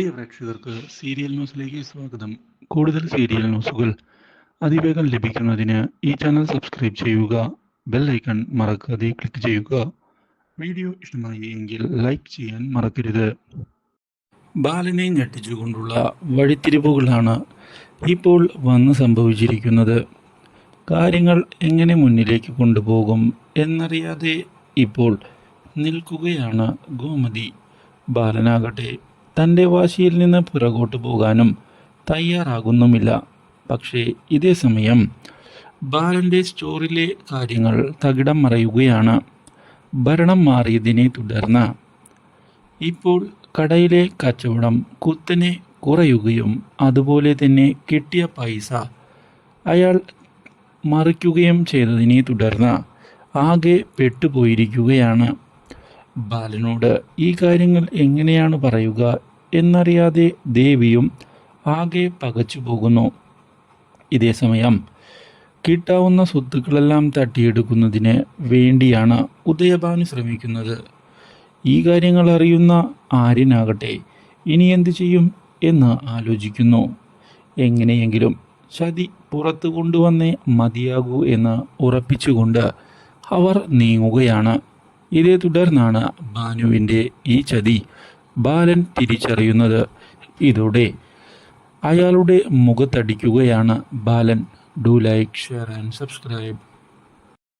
പ്രിയ പ്രേക്ഷകർക്ക് സീരിയൽ ന്യൂസിലേക്ക് സ്വാഗതം. കൂടുതൽ സീരിയൽ ന്യൂസുകൾ അതിവേഗം ലഭിക്കുന്നതിന് ഈ ചാനൽ സബ്സ്ക്രൈബ് ചെയ്യുക ബെൽ ഐക്കൺ മറക്കാതെ ക്ലിക്ക് ചെയ്യുക. വീഡിയോ ഇഷ്ടമായി എങ്കിൽ ലൈക്ക് ചെയ്യാൻ മറക്കരുത്. ബാലനെ ഞെട്ടിച്ചുകൊണ്ടുള്ള വഴിത്തിരിവുകളാണ് ഇപ്പോൾ വന്ന് സംഭവിച്ചിരിക്കുന്നത്. കാര്യങ്ങൾ എങ്ങനെ മുന്നിലേക്ക് കൊണ്ടുപോകും എന്നറിയാതെ ഇപ്പോൾ നിൽക്കുകയാണ് ഗോമതി. ബാലനാകട്ടെ തന്റെ വാശിയിൽ നിന്ന് പുറകോട്ട് പോകാനും തയ്യാറാകുന്നുമില്ല. പക്ഷേ ഇതേ സമയം ബാലന്റെ സ്റ്റോറിലെ കാര്യങ്ങൾ തകിടം മറയുകയാണ്. ഭരണം മാറിയതിനെ തുടർന്ന് ഇപ്പോൾ കടയിലെ കച്ചവടം കുത്തനെ കുറയുകയും അതുപോലെ തന്നെ കിട്ടിയ പൈസ അയാൾ മറിക്കുകയും ചെയ്തതിനെ തുടർന്ന് ആകെ പെട്ടുപോയിരിക്കുകയാണ്. ബാലനോട് ഈ കാര്യങ്ങൾ എങ്ങനെയാണ് പറയുക എന്നറിയാതെ ദേവിയും ആകെ പകച്ചു പോകുന്നു. ഇതേസമയം കിട്ടാവുന്ന സ്വത്തുക്കളെല്ലാം തട്ടിയെടുക്കുന്നതിന് വേണ്ടിയാണ് ഉദയഭാനു ശ്രമിക്കുന്നത്. ഈ കാര്യങ്ങൾ അറിയുന്ന ആര്യനാകട്ടെ ഇനി എന്തു ചെയ്യും എന്ന് ആലോചിക്കുന്നു. എങ്ങനെയെങ്കിലും ചതി പുറത്തു കൊണ്ടുവന്നേ മതിയാകൂ എന്ന് ഉറപ്പിച്ചുകൊണ്ട് അവർ നീങ്ങുകയാണ്. ഇതേ തുടർന്നാണ് ഭാനുവിന്റെ ഈ ചതി. ബാലൻ തിരിച്ചറിയുന്നത് ഇതോടെ. അയാളുടെ മുഖത്തടിക്കുകയാണ് Balan. Do like share and subscribe.